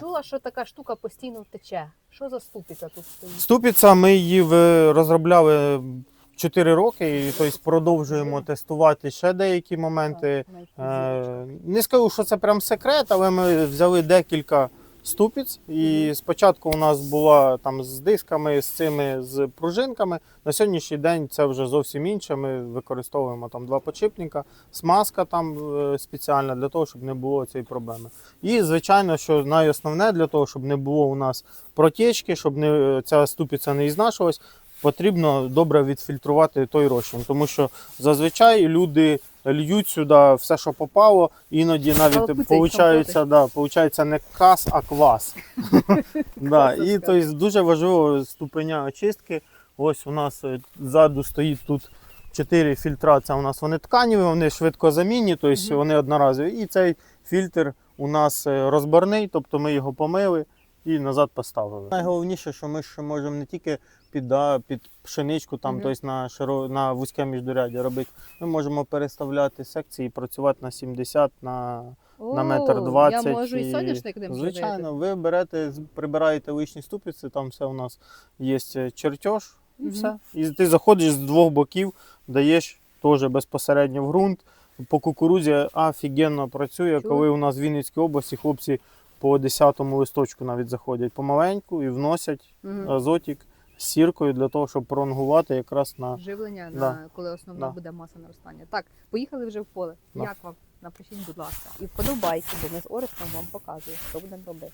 Чула, що така штука постійно втече. Що за ступиця тут стоїть? Ступіця ми її розробляли 4 роки, і тобто продовжуємо тестувати ще деякі моменти. Так, Е, Не скажу, що це прям секрет, але ми взяли декілька ступиць. І спочатку у нас була там з дисками, з цими з пружинками. На сьогоднішній день це вже зовсім інше. Ми використовуємо там два подшипника, смазка там е, спеціальна для того, щоб не було цієї проблеми. І звичайно, що найосновне для того, щоб не було у нас протічки, щоб не ця ступіця не ізнашилась. Потрібно добре відфільтрувати той розчин, тому що зазвичай люди льють сюди все, що попало, іноді навіть получається, да, получається не кас, а квас. да, і тобто, дуже важливо ступеня очистки. Ось у нас е, ззаду стоїть тут чотири фільтра. Це у нас вони тканіві, вони швидкозамінні, тобто вони одноразові. І цей фільтр у нас е, розборний, тобто ми його помили і назад поставили. Найголовніше, що ми ще можемо не тільки під, да, під пшеничку, там, тобто на, широ, на вузьке міждуряддя робити. Ми можемо переставляти секції і працювати на 70, на, на метр О, 20. Я можу і соняшник ним Звичайно, ви берете, прибираєте лишні ступиці, там все у нас є е, чертеж і все. І ти заходиш з двох боків, даєш теж безпосередньо в ґрунт. По кукурузі офігенно працює, коли у нас в Вінницькій області хлопці по 10-му листочку навіть заходять помаленьку і вносять Мгм. азотік з сіркою для того, щоб пронгувати якраз на Живлення, Да. на коли основна Да. буде маса наростання. Так, поїхали вже в поле. Да. Як вам? Напишіть, будь ласка. І вподобайки, бо ми з Орестом вам показуємо, що будемо робити.